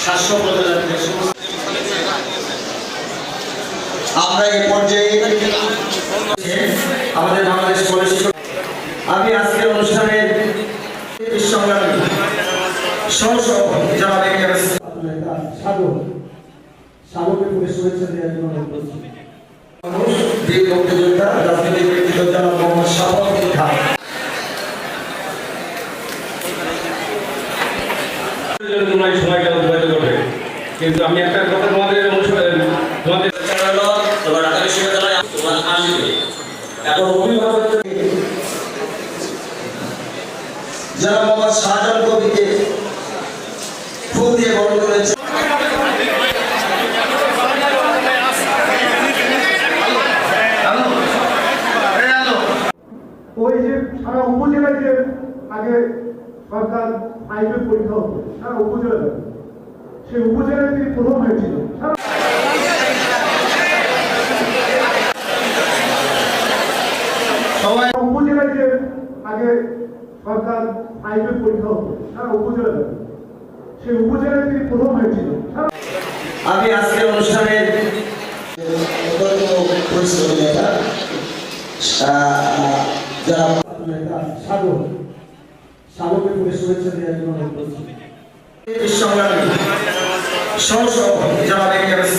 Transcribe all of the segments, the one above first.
সমস্ত আমরা এই পর্যায়ে আমাদের বাংলাদেশ কলেজ আমি আজকের অনুষ্ঠানের সংগ্রামী সহ সভাপতি জনাব এ কে এম আপনার একটা সাগর। সাগরকে করে শুভেচ্ছা দেওয়ার জন্য অনুরোধ মুক্তিযোদ্ধা রাজনৈতিক ব্যক্তিত্ব জনাব কিন্তু আমি একটা কথা তোমাদের তোমাদের যারা শাহজাহান কবিকে ফুল দিয়ে করেছে। ওই যে সারা উপজেলায় যে আগে সরকার ফাইভে পরীক্ষা হতো, সারা সেই উপজেলায় তিনি প্রথম হয়েছিল। উপজেলায় যে আগে সরকার ফাইভে পরীক্ষা হতো, সারা উপজেলায় সেই উপজেলায় তিনি প্রথম হয়েছিল। আমি আজকের অনুষ্ঠানের পরিশ্রমী নেতা যারা দেওয়ার জন্য অনুরোধ করছি সংগ্রামী সহ সভাপতি জনাব এ কে এম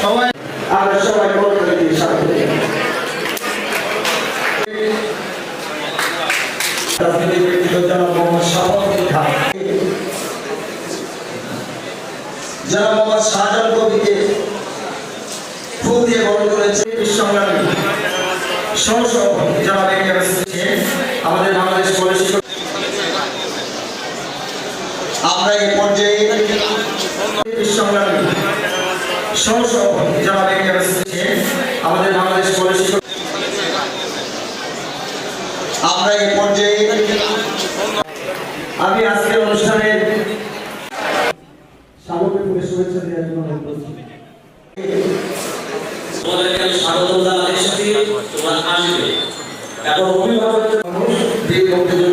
সবাই আমরা সবাই করে দিই সাথে রাজনৈতিক ব্যক্তিত্ব জনাব মোহাম্মদ শাহাবুদ্দিন খান জনাব মোহাম্মদ শাহজাহান দিয়ে বরণ করেছে সংগ্রামী সহ সভাপতি জনাব এ কে এম আমাদের বাংলাদেশ কলেজ শিক্ষক আমরা এই পর্যায়ে সংগ্রামী জনাব আমাদের বাংলাদেশ কলেজ শিক্ষক আমরা এই পর্যায়ে আমি আজকের অনুষ্ঠানের করে শুভেচ্ছা দেওয়ার জন্য অনুরোধ করছি তোমাদেরকে আমি স্বাগত জানাচ্ছি তোমার আসবে এখন 우리 동태교